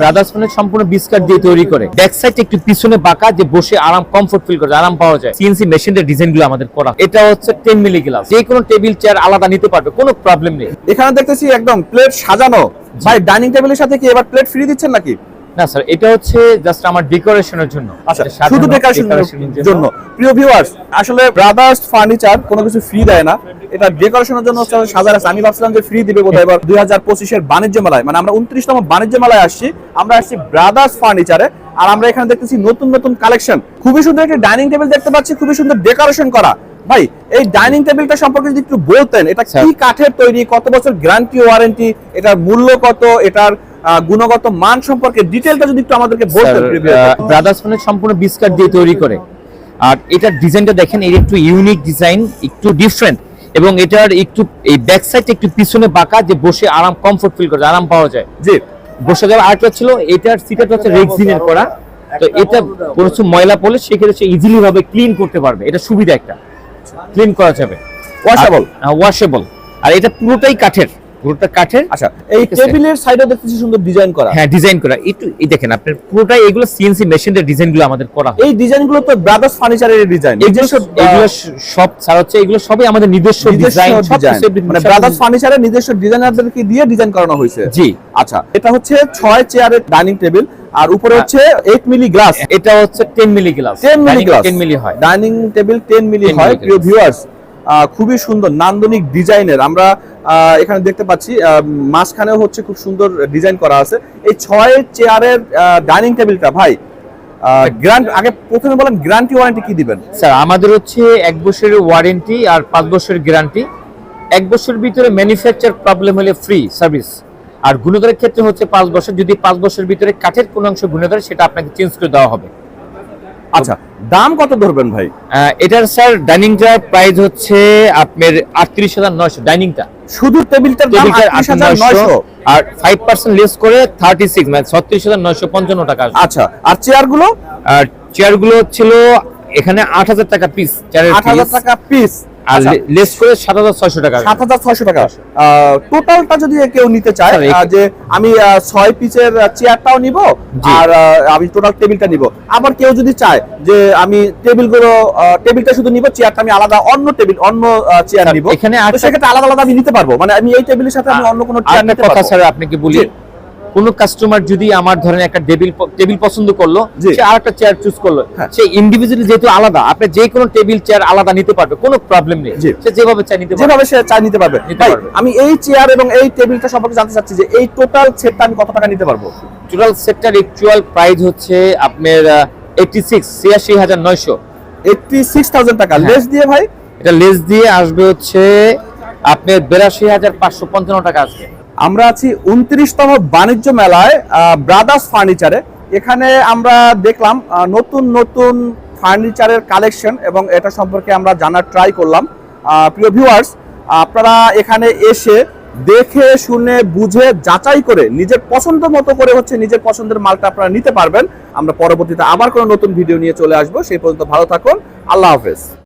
Brothers ফোনের সম্পূর্ণ বিস্কাট দিয়ে তৈরি করে। ব্যাক সাইড একটু পিছনে বাঁকা যে বসে আরাম কমফোর্ট ফিল করে আরাম পাওয়া যায়। সিএনসি মেশিনের ডিজাইনগুলো আমাদের করা। এটা হচ্ছে টেন মিলি গ্লাস যে কোনো টেবিল চেয়ার আলাদা নিতে পারবে কোনো প্রবলেম নেই। এখানে দেখতেছি একদম প্লেট সাজানো। ভাই ডাইনিং টেবিলের সাথে কি এবার প্লেট ফ্রি দিচ্ছেন নাকি? না স্যার এটা হচ্ছে জাস্ট আমার ডেকোরেশনের জন্য। আচ্ছা শুধু ডেকোরেশনের জন্য। প্রিয় ভিউয়ার্স আসলে ব্রাদার্স ফার্নিচার কোনো কিছু ফ্রি দেয় না। এটা ডেকোরেশনের জন্য হচ্ছে সাজা রাখছে আমি ভাবছিলাম যে ফ্রি দিবে বোধহয় এবার দুই হাজার পঁচিশের বাণিজ্য মেলায়। মানে আমরা উনত্রিশতম বাণিজ্য মেলায় আসছি। আমরা আসছি ব্রাদার্স ফার্নিচারে আর আমরা এখানে দেখতেছি নতুন নতুন কালেকশন খুবই সুন্দর একটি ডাইনিং টেবিল দেখতে পাচ্ছি। খুবই সুন্দর ডেকোরেশন করা। ভাই এই ডাইনিং টেবিলটা সম্পর্কে যদি একটু বলতেন এটা কি কাঠের তৈরি? কত বছর গ্যারান্টি ওয়ারেন্টি এটার মূল্য কত? এটার গুণগত মান সম্পর্কে ডিটেলটা যদি একটু আমাদেরকে বলতেন ব্রাদার্স ফোনের সম্পূর্ণ বিস্কাট দিয়ে তৈরি করে। আর এটার ডিজাইনটা দেখেন এর একটু ইউনিক ডিজাইন একটু ডিফারেন্ট এবং এটার একটু এই ব্যাক সাইড একটু পিছনে বাঁকা যে বসে আরাম কমফোর্ট ফিল করে আরাম পাওয়া যায়। জি। বসে যাওয়ার আরেকটা ছিল এটার সিটাটা হচ্ছে রেক্সিনের করা। তো এটা কোনো ময়লা পড়লে সেক্ষেত্রে সে ইজিলি ভাবে ক্লিন করতে পারবে। এটা সুবিধা একটা। ক্লিন করা যাবে। Washable? ওয়াশেবল আর এটা পুরোটাই কাঠের। পুরোটা কাঠের। আচ্ছা এই টেবিলের সাইডে দেখতেছি সুন্দর ডিজাইন করা। হ্যাঁ ডিজাইন করা। একটু এই দেখেন আপনার পুরোটাই এগুলো সিএনসি মেশিনের ডিজাইনগুলো আমাদের করা হয়। এই ডিজাইনগুলো তো ব্রাদার্স ফার্নিচারের ডিজাইন এগুলো এগুলো সব স্যার হচ্ছে এগুলো সবই আমাদের নিজস্ব ডিজাইন মানে ব্রাদার্স ফার্নিচারের নিজস্ব ডিজাইনারদেরকে দিয়ে ডিজাইন করানো হয়েছে। জি। আচ্ছা এটা হচ্ছে ছয় চেয়ারের ডাইনিং টেবিল আর উপরে হচ্ছে 8 মিলি গ্লাস এটা হচ্ছে 10 মিলি গ্লাস 10 মিলি গ্লাস 10 মিলি হয়। ডাইনিং টেবিল 10 মিলি হয় প্রিয় ভিউয়ার্স খুবই সুন্দর নান্দনিক ডিজাইনের। আমরা এখানে দেখতে পাচ্ছি মাঝখানেও হচ্ছে খুব সুন্দর ডিজাইন করা আছে। এই ছয় চেয়ারের ডাইনিং টেবিলটা, ভাই গ্রান্ট আগে প্রথমে বলেন গ্যারান্টি ওয়ারেন্টি কি দিবেন? স্যার, আমাদের হচ্ছে এক বছরের ওয়ারেন্টি আর পাঁচ বছরের গ্যারান্টি এক বছরের ভিতরে ম্যানুফ্যাকচার প্রবলেম হলে ফ্রি সার্ভিস। আর গুণধরের ক্ষেত্রে হচ্ছে পাঁচ বছর, যদি পাঁচ বছরের ভিতরে কাঠের কোনো অংশ গুণধর সেটা আপনাকে চেঞ্জ করে দেওয়া হবে। আচ্ছা দাম কত ধরবেন ভাই? এটার স্যার ডাইনিংটার প্রাইস হচ্ছে আপনার আটত্রিশ হাজার নয়শো ডাইনিংটা শুধু টেবিলটার দাম আটত্রিশ হাজার নয়শো? আর ফাইভ পার্সেন্ট লেস করে থার্টি সিক্স মানে ছত্রিশ হাজার নয়শো পঞ্চান্ন টাকা আচ্ছা আর চেয়ারগুলো আর চেয়ারগুলো ছিল এখানে আট হাজার টাকা পিস আট হাজার টাকা পিস আর লেস করে সাত হাজার ছয়শো টাকা আসবে। সাত হাজার ছয়শো টাকা। টোটালটা যদি কেউ নিতে চায় আহ, যে আমি আহ, ছয় পিসের চেয়ারটাও নিব আর আমি টোটাল টেবিলটা নিব। আবার কেউ যদি চায় যে আমি টেবিলগুলো টেবিলটা শুধু নিব চেয়ারটা আমি আলাদা অন্য টেবিল অন্য চেয়ার নিব। এখানে আরেকটা- সেক্ষেত্রে আলাদা আলাদা আমি নিতে পারব। মানে আমি এই টেবিলের সাথে আমি অন্য কোনো চেয়ার নিতে কথা পারব। স্যার আপনাকে বলি। কোন কাস্টমার যদি আমার ধরেন একটা টেবিল টেবিল পছন্দ করল। সে আরেকটা চেয়ার চুজ করল। হ্যাঁ। সে ইন্ডিভিজুয়ালি যেহেতু আলাদা আপনি যে কোনো টেবিল চেয়ার আলাদা নিতে পারবে কোনো প্রবলেম নেই। সে যেভাবে চাই নিতে পারবে। যেভাবে সে চাই নিতে পারবে। আমি এই চেয়ার এবং এই টেবিলটা সম্পর্কে জানতে চাচ্ছি যে এই টোটাল সেটটা আমি কত টাকা নিতে পারব? টোটাল সেক্টর অ্যাকচুয়াল প্রাইস হচ্ছে আপনার এইটি সিক্স ছিয়াশি হাজার নয়শো। এইটটি সিক্স থাউজেন্ড টাকা। হ্যাঁ। লেস দিয়ে ভাই? এটা লেস দিয়ে আসবে হচ্ছে আপনার বিরাশি হাজার পাঁচশো পঞ্চান্ন টাকা আসবে। আমরা আছি উনত্রিশতম বাণিজ্য মেলায় ব্রাদার্স ফার্নিচারে এখানে আমরা দেখলাম নতুন নতুন ফার্নিচারের কালেকশন এবং এটা সম্পর্কে আমরা জানার ট্রাই করলাম। প্রিয় ভিউয়ার্স আপনারা এখানে এসে দেখে, শুনে, বুঝে, যাচাই করে, নিজের পছন্দ মতো করে হচ্ছে নিজের পছন্দের মালটা আপনারা নিতে পারবেন। আমরা পরবর্তীতে আবার কোনো নতুন ভিডিও নিয়ে চলে আসব। সেই পর্যন্ত ভালো থাকুন। আল্লাহ হাফেজ।